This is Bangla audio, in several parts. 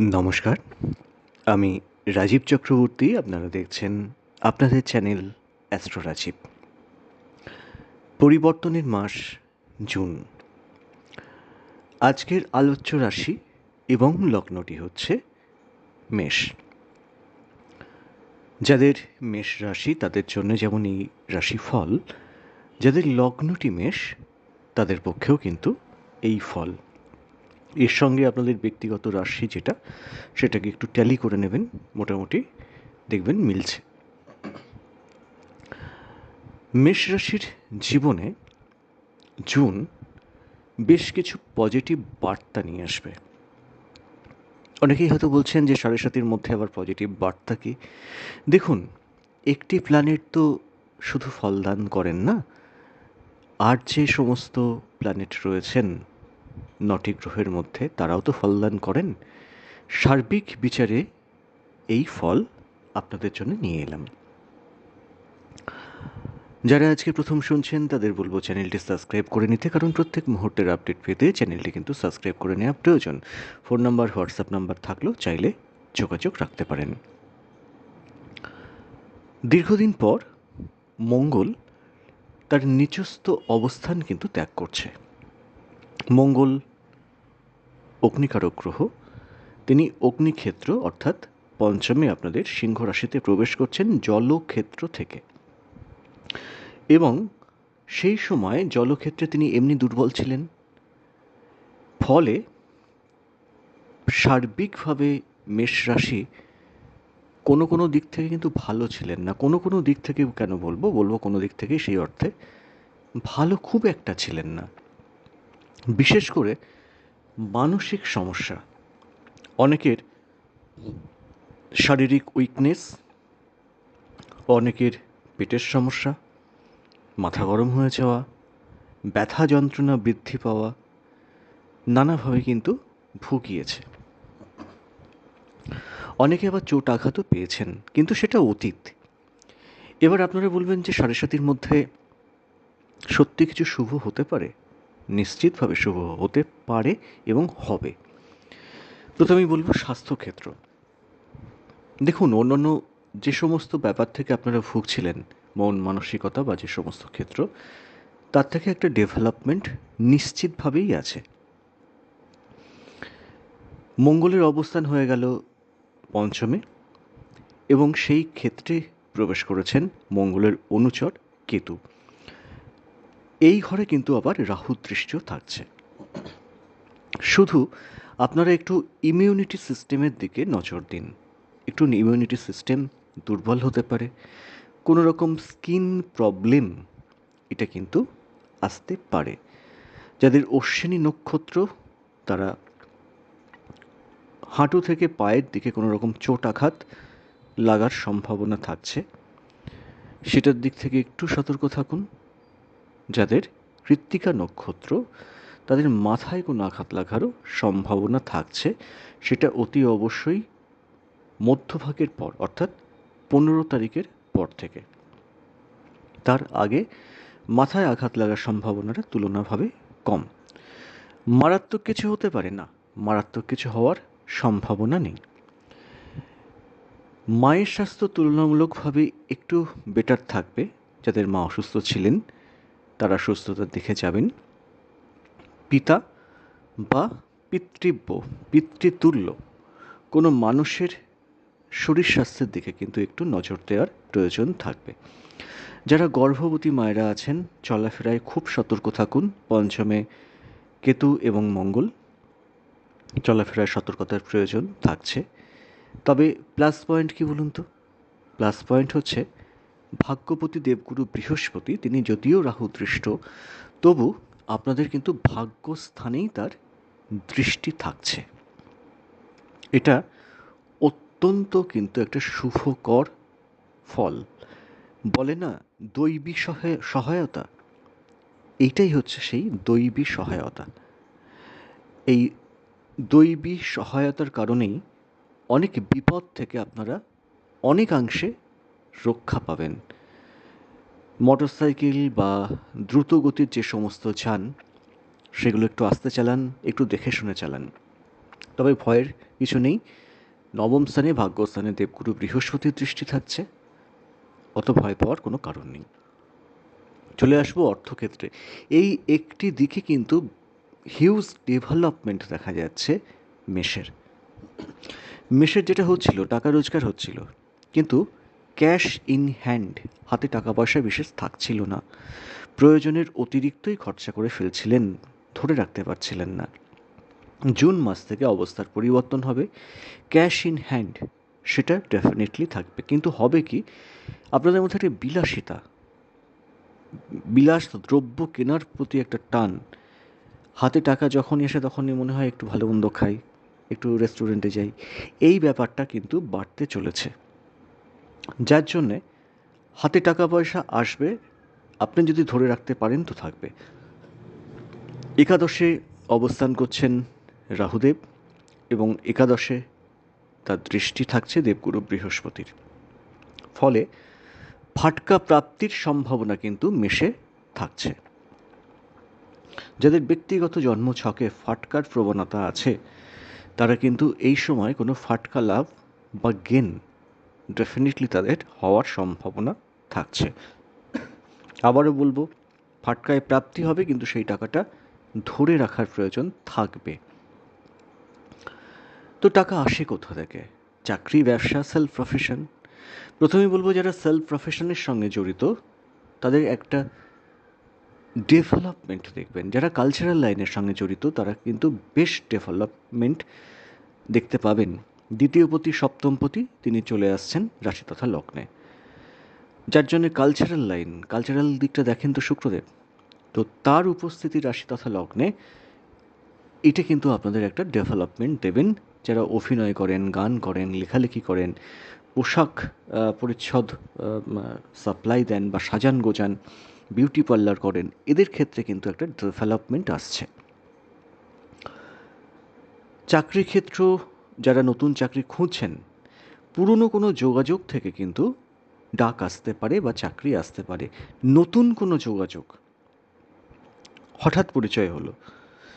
নমস্কার। আমি রাজীব চক্রবর্তী, আপনারা দেখছেন আপনাদের চ্যানেল অ্যাস্ট্রো রাজীব। পরিবর্তনের মাস জুন। আজকের আলোচ্য রাশি এবং লগ্নটি হচ্ছে মেষ। যাদের মেষ রাশি, তাদের জন্য যেমন এই রাশিফল, যাদের লগ্নটি মেষ, তাদের পক্ষেও কিন্তু এই ফল। এর সঙ্গে আপনাদের ব্যক্তিগত রাশি যেটা, সেটাকে একটু ট্যালি করে নেবেন, মোটামুটি দেখবেন মিলছে। মেষ রাশির জীবনে জুন বেশ কিছু পজিটিভ বার্তা নিয়ে আসবে। অনেকেই হয়তো বলছেন যে সাড়ে সাতের মধ্যে আবার পজিটিভ বার্তা কি? দেখুন, একটি প্ল্যানেট তো শুধু ফলদান করেন না, আর যে সমস্ত প্ল্যানেট রয়েছেন নটি গ্রহের মধ্যে তারাও তো ফলদান করেন। সার্বিক বিচারে এই ফল আপনাদের জন্য নিয়ে এলাম। যারা আজকে প্রথম শুনছেন, তাদের বলব চ্যানেলটি সাবস্ক্রাইব করে নিতে, কারণ প্রত্যেক মুহূর্তের আপডেট পেতে চ্যানেলটি কিন্তু সাবস্ক্রাইব করে নেওয়া প্রয়োজন। ফোন নাম্বার, হোয়াটসঅ্যাপ নাম্বার থাকলেও চাইলে যোগাযোগ রাখতে পারেন। দীর্ঘদিন পর মঙ্গল তার নিচস্থ অবস্থান কিন্তু ত্যাগ করছে। মঙ্গল অগ্নিকারক গ্রহ তিনি অগ্নিক্ষেত্র, অর্থাৎ পঞ্চমে আপনাদের সিংহ রাশিতে প্রবেশ করছেন জলক্ষেত্র থেকে। এবং সেই সময় জলক্ষেত্রে তিনি এমনি দুর্বল ছিলেন। ফলে সার্বিকভাবে মেষ রাশি কোনো কোনো দিক থেকে কিন্তু ভালো ছিলেন না। কোনো কোনো দিক থেকে কেন বলব? বলব কোনো দিক থেকে সেই অর্থে ভালো খুব একটা ছিলেন না। বিশেষ করে মানসিক সমস্যা। অনেকের শারীরিক উইকনেস, অনেকের পেটের সমস্যা, মাথা গরম হয়ে যাওয়া, ব্যথা যন্ত্রণা বৃদ্ধি পাওয়া, নানাভাবে কিন্তু ভুগিয়েছে। অনেকে আবার চোট আঘাতও পেয়েছেন, কিন্তু সেটা অতীত। এবার আপনারা বলবেন যে সাড়ে সাতির মধ্যে সত্যি কিছু শুভ হতে পারে? নিশ্চিতভাবে শুভ হতে পারে এবং হবে। প্রথমেই বলব স্বাস্থ্যক্ষেত্র দেখুন, অন্যান্য যে সমস্ত ব্যাপার থেকে আপনারা ভুগছিলেন, মন, মানসিকতা বা যে সমস্ত ক্ষেত্র, তার থেকে একটা ডেভেলপমেন্ট নিশ্চিতভাবেই আছে। মঙ্গলের অবস্থান হয়ে গেল পঞ্চমে এবং সেই ক্ষেত্রে প্রবেশ করেছেন মঙ্গলের অনুচর কেতু। এই ঘরে কিন্তু আবার রাহু দৃষ্টিও থাকছে। শুধু আপনারা একটু ইমিউনিটি সিস্টেমের দিকে নজর দিন। একটু ইমিউনিটি সিস্টেম দুর্বল হতে পারে। কোনো রকম স্কিন প্রবলেম এটা কিন্তু আসতে পারে। যাদের অশ্বিনী নক্ষত্র, তারা হাঁটু থেকে পায়ের দিকে কোনো রকম চোট আঘাত লাগার সম্ভাবনা থাকছে। সেটার দিক থেকে একটু সতর্ক থাকুন। যাদের কৃত্তিকা নক্ষত্র তাদের মাথায় কোনো আঘাত লাগারও সম্ভাবনা থাকছে, সেটা অতি অবশ্যই মধ্যভাগের পর, অর্থাৎ পনেরো তারিখের পর থেকে। তার আগে মাথায় আঘাত লাগার সম্ভাবনাটা তুলনাভাবে কম। মারাত্মক কিছু হতে পারে না, মারাত্মক কিছু হওয়ার সম্ভাবনা নেই। মায়ের স্বাস্থ্য তুলনামূলকভাবে একটু বেটার থাকবে, যাদের মা অসুস্থ ছিলেন। তারা সুস্থতার দিকে যাবেন। পিতা বা পিতৃব্য, পিতৃতুল্য, কোনো মানুষের শরীর স্বাস্থ্যের দিকে কিন্তু একটু নজর দেওয়ার প্রয়োজন থাকবে। যারা গর্ভবতী মায়েরা আছেন, চলাফেরায় খুব সতর্ক থাকুন। পঞ্চমে কেতু এবং মঙ্গল, চলাফেরায় সতর্কতার প্রয়োজন থাকছে। তবে প্লাস পয়েন্ট কি বলুন তো? প্লাস পয়েন্ট হচ্ছে ভাগ্যপতি দেবগুরু বৃহস্পতি, তিনি যদিও রাহু দৃষ্ট তবু আপনাদের কিন্তু ভাগ্যস্থানেই তার দৃষ্টি থাকছে। এটা অত্যন্ত কিন্তু একটা শুভকর ফল। বলে না, দৈবী সহায়তা? এইটাই হচ্ছে সেই দৈবী সহায়তা। এই দৈবী সহায়তার কারণেই অনেক বিপদ থেকে আপনারা অনেকাংশে রক্ষা পাবেন। মোটরসাইকেল বা দ্রুত গতির যে সমস্ত যান, সেগুলো একটু আস্তে চালান, একটু দেখে শুনে চালান। তবে ভয়ের কিছু নেই। নবম স্থানে ভাগ্যস্থানে দেবগুরু বৃহস্পতির দৃষ্টি থাকছে, অত ভয় পাওয়ার কোনো কারণ নেই। চলে আসব অর্থক্ষেত্রে। এই একটি দিকে কিন্তু হিউজ ডেভেলপমেন্ট দেখা যাচ্ছে মেষের। মেষের যেটা হচ্ছিল, টাকা রোজগার হচ্ছিল। কিন্তু ক্যাশ ইন হ্যান্ড, হাতে টাকা পয়সা বিশেষ থাকছিল না। প্রয়োজনের অতিরিক্তই খরচা করে ফেলছিলেন, ধরে রাখতে পারছিলেন না। জুন মাস থেকে অবস্থার পরিবর্তন হবে। ক্যাশ ইন হ্যান্ড, সেটা ডেফিনেটলি থাকবে। কিন্তু হবে কি? আপনাদের মধ্যে একটা বিলাসিতা, বিলাস দ্রব্য কেনার প্রতি একটা টান। হাতে টাকা যখনই এসে তখনই মনে হয় একটু ভালো মন্দ খাই, একটু রেস্টুরেন্টে যাই। এই ব্যাপারটা কিন্তু বাড়তে চলেছে। যার জন্যে হাতে টাকা পয়সা আসবে, আপনি যদি ধরে রাখতে পারেন তো থাকবে। একাদশে অবস্থান করছেন রাহুদেব এবং একাদশে তার দৃষ্টি থাকছে দেবগুরু বৃহস্পতির। ফলে ফাটকা প্রাপ্তির সম্ভাবনা কিন্তু মেশে থাকছে। যাদের ব্যক্তিগত জন্ম ছকে ফাটকার প্রবণতা আছে, তারা কিন্তু এই সময় কোনো ফাটকা লাভ বা গেন ডেফিনেটলি তাদের হওয়ার সম্ভাবনা থাকছে। আবারও বলব, ফাটকায় প্রাপ্তি হবে, কিন্তু সেই টাকাটা ধরে রাখার প্রয়োজন থাকবে। তো টাকা আসে কোথা থেকে? চাকরি, ব্যবসা সেলফ প্রফেশন প্রথমেই বলব, যারা সেলফ প্রফেশনের সঙ্গে জড়িত, তাদের একটা ডেভেলপমেন্ট দেখবেন। যারা কালচারাল লাইনের সঙ্গে জড়িত, তারা কিন্তু বেশ ডেভেলপমেন্ট দেখতে পাবেন। দ্বিতীয়পতি সপ্তমপতি তিনি চলে আসছেন রাশি তথা লগ্নে। যার জন্য কালচারাল লাইন কালচারাল দিকটা দেখেন তো শুক্রদেব। তো তার উপস্থিতি রাশি তথা লগ্নে, এটা কিন্তু আপনাদের একটা ডেভেলপমেন্ট দেবেন। যারা অভিনয় করেন, গান করেন, লেখালেখি করেন, পোশাক পরিচ্ছদ সাপ্লাই দেন বা সাজান গোজান বিউটি পার্লার করেন, এদের ক্ষেত্রে কিন্তু একটা ডেভেলপমেন্ট আসছে। চাকরি ক্ষেত্র যারা নতুন চাকরি খুঁজছেন, পুরনো কোনো যোগাযোগ থেকে কিন্তু ডাক আসতে পারে বা চাকরি আসতে পারে। নতুন কোনো যোগাযোগ হঠাৎ পরিচয় হলো,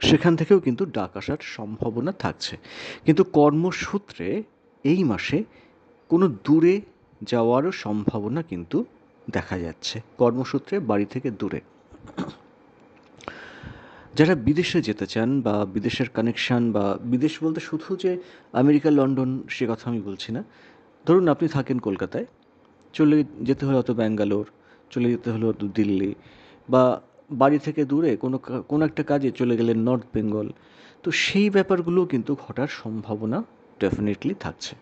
সেখান থেকেও কিন্তু ডাক আসার সম্ভাবনা থাকছে। কিন্তু কর্মসূত্রে এই মাসে কোনো দূরে যাওয়ারও সম্ভাবনা কিন্তু দেখা যাচ্ছে। কর্মসূত্রে বাড়ি থেকে দূরে। যারা বিদেশে যেতে চান বা বিদেশের কানেকশান বা বিদেশ বলতে শুধু যে আমেরিকা, লন্ডন, সে কথা আমি বলছি না। ধরুন আপনি থাকেন কলকাতায়, চলে যেতে হলো হয়তো ব্যাঙ্গালোর, চলে যেতে হলো হয়তো দিল্লি বা বাড়ি থেকে দূরে কোনো কোনো একটা কাজে চলে গেলেন নর্থ বেঙ্গল তো সেই ব্যাপারগুলো কিন্তু ঘটার সম্ভাবনা ডেফিনেটলি থাকছে।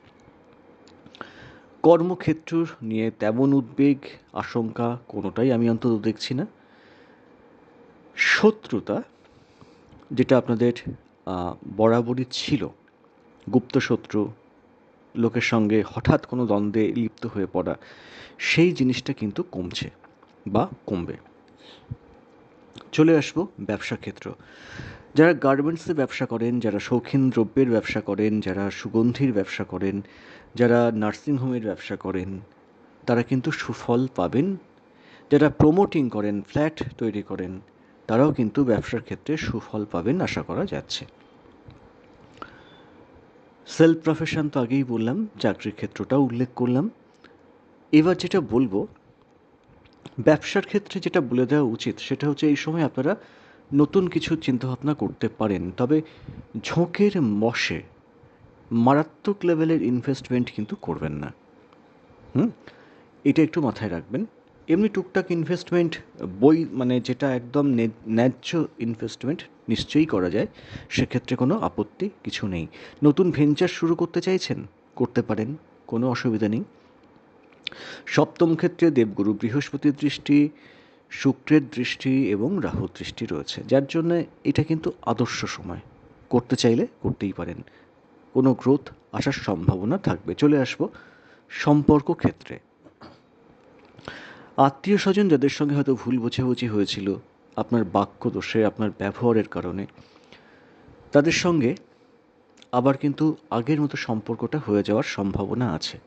কর্মক্ষেত্র নিয়ে তেমন উদ্বেগ, আশঙ্কা কোনোটাই আমি অন্তত দেখছি না। শত্রুতা যেটা আপনাদের বরাবরই ছিল। গুপ্ত শত্রু লোকের সঙ্গে হঠাৎ কোনো দ্বন্দ্বে লিপ্ত হয়ে পড়া, সেই জিনিসটা কিন্তু কমছে বা কমবে। চলে আসব ব্যবসা ক্ষেত্র। যারা গার্মেন্টসে ব্যবসা করেন, যারা শৌখিন দ্রব্যের ব্যবসা করেন, যারা সুগন্ধির ব্যবসা করেন, যারা নার্সিংহোমের ব্যবসা করেন, তারা কিন্তু সুফল পাবেন। যারা প্রমোটিং করেন, ফ্ল্যাট তৈরি করেন তারাও কিন্তু ব্যবসার ক্ষেত্রে সুফল পাবেন আশা করা যাচ্ছে। সেলফ প্রফেশন তো আগেই বললাম, চাকরির ক্ষেত্রটাও উল্লেখ করলাম। এবার যেটা বলব, ব্যবসার ক্ষেত্রে যেটা বলে দেওয়া উচিত, সেটা হচ্ছে এই সময় আপনারা নতুন কিছু চিন্তাভাবনা করতে পারেন। তবে ঝোঁকের মশে মারাত্মক লেভেলের ইনভেস্টমেন্ট কিন্তু করবেন না। হুম? এটা একটু মাথায় রাখবেন। এমনি টুকটাক ইনভেস্টমেন্ট বই মানে যেটা একদম ন্যায্য ইনভেস্টমেন্ট নিশ্চয়ই করা যায়, সেক্ষেত্রে কোনো আপত্তি কিছু নেই। নতুন ভেঞ্চার শুরু করতে চাইছেন? করতে পারেন, কোনো অসুবিধা নেই। সপ্তম ক্ষেত্রে দেবগুরু বৃহস্পতির দৃষ্টি, শুক্রের দৃষ্টি এবং রাহুর দৃষ্টি রয়েছে, যার জন্য এটা কিন্তু আদর্শ সময়। করতে চাইলে করতেই পারেন। কোনো গ্রোথ আসার সম্ভাবনা থাকবে। চলে আসব সম্পর্ক ক্ষেত্রে। আত্মীয় স্বজন যাদের সঙ্গে হয়তো ভুল বোঝাবুঝি হয়েছিল, আপনার বাক্য দোষে, আপনার ব্যবহারের কারণে, তাদের সঙ্গে আবার কিন্তু আগের মতো সম্পর্কটা হয়ে যাওয়ার সম্ভাবনা আছে।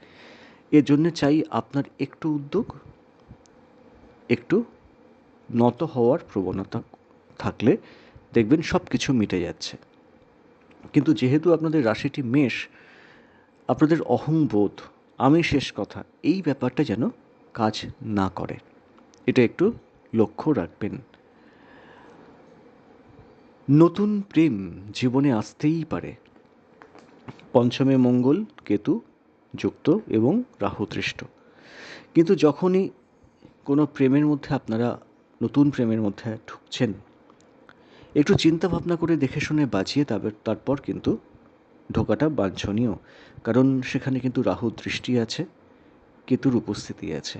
এর জন্য চাই আপনার একটু উদ্যোগ, একটু নত হওয়ার প্রবণতা থাকলে দেখবেন সব কিছু মিটে যাচ্ছে। কিন্তু যেহেতু আপনাদের রাশিটি মেষ, আপনাদের অহংবোধ, আমি শেষ কথা, এই ব্যাপারটা যেন কাজ না করে। এটা একটু লক্ষ্য রাখবেন। নতুন প্রেম জীবনে আসতেই পারে। পঞ্চমে মঙ্গল, কেতু যুক্ত এবং রাহু দৃষ্ট। কিন্তু যখনই কোনো প্রেমের মধ্যে আপনারা, নতুন প্রেমের মধ্যে ঢুকছেন, একটু চিন্তা ভাবনা করে দেখে শুনে বাঁচিয়ে তারপর তারপর কিন্তু ঢোকাটা বাঞ্ছনীয়। কারণ সেখানে কিন্তু রাহু দৃষ্টি আছে। কেতুর উপস্থিতি আছে।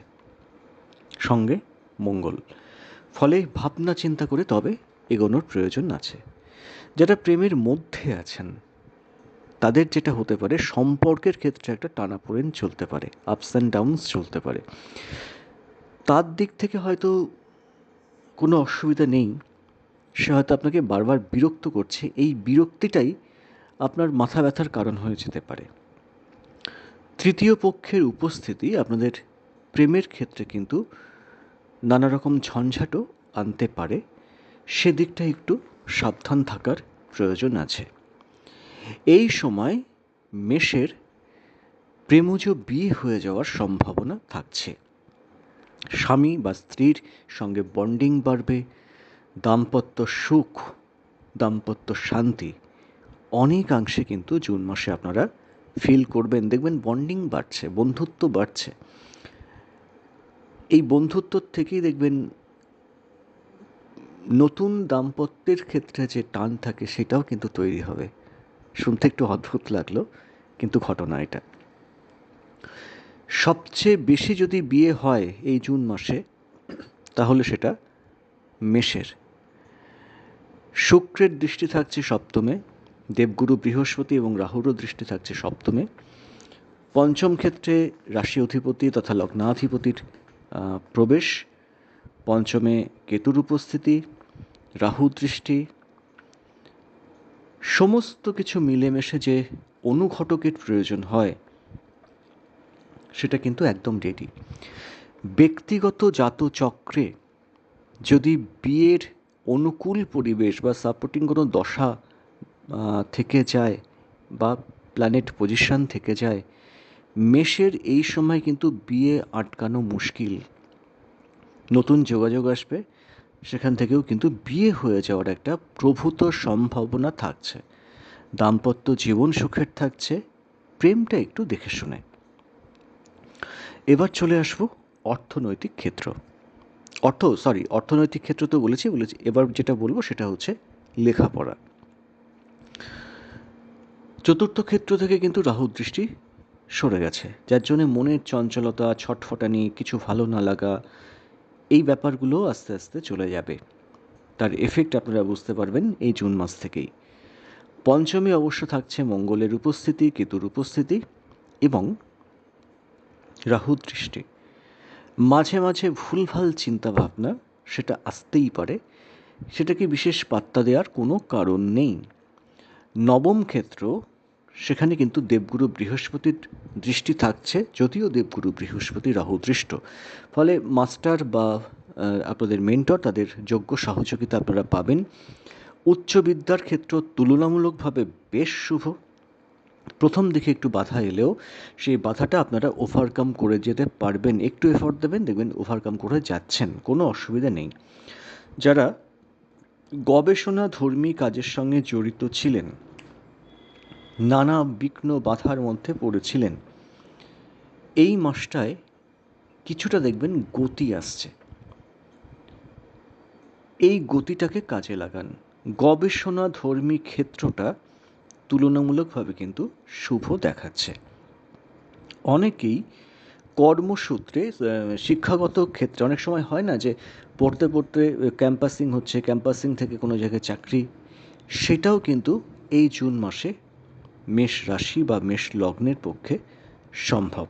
সঙ্গে মঙ্গল। ফলে ভাবনা চিন্তা করে তবে এগোনোর প্রয়োজন আছে। যারা প্রেমের মধ্যে আছেন, তাদের যেটা হতে পারে, সম্পর্কের ক্ষেত্রে একটা টানাপোড়েন চলতে পারে আপস অ্যান্ড ডাউনস চলতে পারে। তার দিক থেকে হয়তো কোনো অসুবিধা নেই, সে হয়তো আপনাকে বারবার বিরক্ত করছে, এই বিরক্তিটাই আপনার মাথা ব্যথার কারণ হয়ে যেতে পারে। তৃতীয় পক্ষের উপস্থিতি আপনাদের প্রেমের ক্ষেত্রে কিন্তু নানা রকম ঝঞ্ঝাটও আনতে পারে। সেদিকটা একটু সাবধান থাকার প্রয়োজন আছে। এই সময় মেষের প্রেমজ বিয়ে হয়ে যাওয়ার সম্ভাবনা থাকছে। স্বামী বা স্ত্রীর সঙ্গে বন্ডিং বাড়বে, দাম্পত্য সুখ, দাম্পত্য শান্তি অনেকাংশে কিন্তু জুন মাসে আপনারা ফিল করবেন, দেখবেন বন্ডিং বাড়ছে, বন্ধুত্ব বাড়ছে। এই বন্ধুত্বর থেকেই দেখবেন নতুন দাম্পত্যের ক্ষেত্রে যে টান থাকে, সেটাও কিন্তু তৈরি হবে। শুনতে একটু অদ্ভুত লাগল, কিন্তু ঘটনা এটা। সবচেয়ে বেশি যদি বিয়ে হয় এই জুন মাসে, তাহলে সেটা মেষের। শুক্রের দৃষ্টি থাকছে সপ্তমে দেবগুরু বৃহস্পতি এবং রাহুরও দৃষ্টি থাকছে সপ্তমে। পঞ্চম ক্ষেত্রে রাশি অধিপতি তথা লগ্নাধিপতির প্রবেশ। পঞ্চমে কেতুর উপস্থিতি, রাহু দৃষ্টি। সমস্ত কিছু মিলেমিশে যে অনুঘটকের প্রয়োজন হয়, সেটা কিন্তু একদম রেডি ব্যক্তিগত জাতচক্রে যদি বিয়ের অনুকূল পরিবেশ বা সাপোর্টিং কোনো দশা থেকে যায় বা প্ল্যানেট পজিশন থেকে যায়, মেষের এই সময় কিন্তু বিয়ে আটকানো মুশকিল। নতুন যোগাযোগ আসবে, সেখান থেকেও কিন্তু বিয়ে হয়ে যাওয়ার একটা প্রভূত সম্ভাবনা থাকছে। দাম্পত্য জীবন সুখের থাকছে, প্রেমটা একটু দেখে শুনে। এবার চলে আসব অর্থনৈতিক ক্ষেত্র। অর্থ সরি অর্থনৈতিক ক্ষেত্র তো বলেছি বলেছি, এবার যেটা বলব সেটা হচ্ছে লেখাপড়া। চতুর্থ ক্ষেত্র থেকে কিন্তু রাহু দৃষ্টি সরে গেছে, যার জন্য মনের চঞ্চলতা, ছটফটানি, কিছু ভালো না লাগা, এই ব্যাপারগুলো আস্তে আস্তে চলে যাবে। তার এফেক্ট আপনারা বুঝতে পারবেন এই জুন মাস থেকেই। পঞ্চমী অবশ্য থাকছে মঙ্গলের উপস্থিতি, কেতুর উপস্থিতি এবং রাহু দৃষ্টি। মাঝে মাঝে ভুলভাল চিন্তাভাবনা সেটা আসতেই পারে, সেটাকে বিশেষ পাত্তা দেওয়ার কোনো কারণ নেই। নবম ক্ষেত্র সেখানে কিন্তু দেবগুরু বৃহস্পতির দৃষ্টি থাকছে, যদিও দেবগুরু বৃহস্পতি রাহু দৃষ্ট ফলে মাস্টার বা আপনাদের মেন্টর, তাদের যোগ্য সহযোগিতা আপনারা পাবেন। উচ্চ বিদ্যার ক্ষেত্র তুলনামূলকভাবে বেশ শুভ। প্রথম দিকে একটু বাধা এলেও সেই বাধাটা আপনারা ওভারকাম করে যেতে পারবেন। একটু এফোর্ট দেবেন, দেখবেন ওভারকাম করে যাচ্ছেন, কোনো অসুবিধা নেই। যারা গবেষণা ধর্মী কাজের সঙ্গে জড়িত ছিলেন নানা বিঘ্ন বাধার মধ্যে পড়েছিলেন। এই মাসটায় কিছুটা দেখবেন গতি আসছে। এই গতিটাকে কাজে লাগান। গবেষণা ধর্মী ক্ষেত্রটা তুলনামূলকভাবে কিন্তু শুভ দেখাচ্ছে। অনেকেই কর্মসূত্রে শিক্ষাগত ক্ষেত্রে অনেক সময় হয় না যে পড়তে পড়তে ক্যাম্পাসিং হচ্ছে ক্যাম্পাসিং থেকে কোনো জায়গায় চাকরি। সেটাও কিন্তু এই জুন মাসে মেষ রাশি বা মেষ লগ্নের পক্ষে সম্ভব।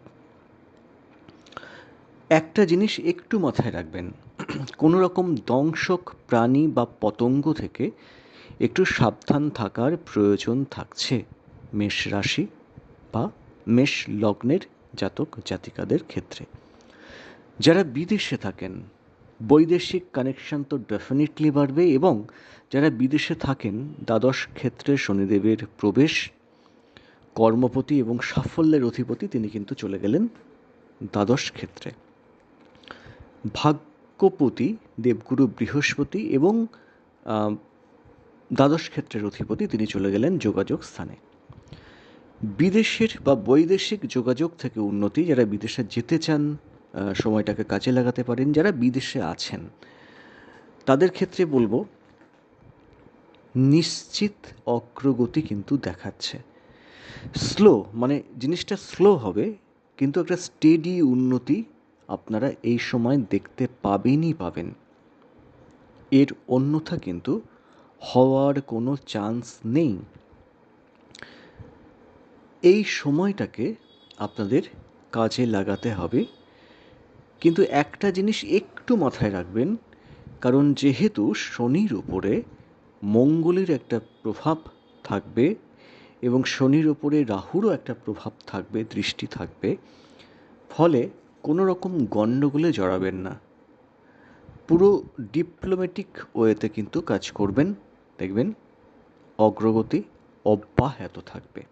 একটা জিনিস একটু মাথায় রাখবেন, কোনো রকম দংশক প্রাণী বা পতঙ্গ থেকে একটু সাবধান থাকার প্রয়োজন থাকছে মেষ রাশি বা মেষ লগ্নের জাতক জাতিকাদের ক্ষেত্রে। যারা বিদেশে থাকেন, বৈদেশিক কানেকশন তো ডেফিনেটলি বাড়বে এবং যারা বিদেশে থাকেন, দ্বাদশ ক্ষেত্রে শনিদেবের প্রবেশ কর্মপতি এবং সাফল্যের অধিপতি তিনি কিন্তু চলে গেলেন দ্বাদশ ক্ষেত্রে। ভাগ্যপতি দেবগুরু বৃহস্পতি এবং দ্বাদশ ক্ষেত্রের অধিপতি তিনি চলে গেলেন যোগাযোগ স্থানে। বিদেশের বা বৈদেশিক যোগাযোগ থেকে উন্নতি, যারা বিদেশে যেতে চান সময়টাকে কাজে লাগাতে পারেন, যারা বিদেশে আছেন, তাদের ক্ষেত্রে বলব, নিশ্চিত অগ্রগতি কিন্তু দেখাচ্ছে। স্লো মানে জিনিসটা স্লো হবে, কিন্তু একটা স্টেডি উন্নতি আপনারা এই সময় দেখতে পাবেনই পাবেন। এর অন্যথা কিন্তু হওয়ার কোনো চান্স নেই। এই সময়টাকে আপনাদের কাজে লাগাতে হবে, কিন্তু একটা জিনিস একটু মাথায় রাখবেন, কারণ যেহেতু শনির উপরে মঙ্গলের একটা প্রভাব থাকবে এবং শনির উপরে রাহুরও একটা প্রভাব থাকবে, দৃষ্টি থাকবে। ফলে কোনো রকম গণ্ডগোলে জড়াবেন না। পুরো ডিপ্লোম্যাটিক ওয়েতে কিন্তু কাজ করবেন। দেখবেন, অগ্রগতি অব্যাহত থাকবে।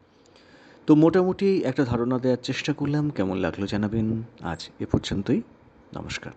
তো মোটামুটি একটা ধারণা দেওয়ার চেষ্টা করলাম। কেমন লাগল জানাবেন? আজ এ পর্যন্তই। নমস্কার।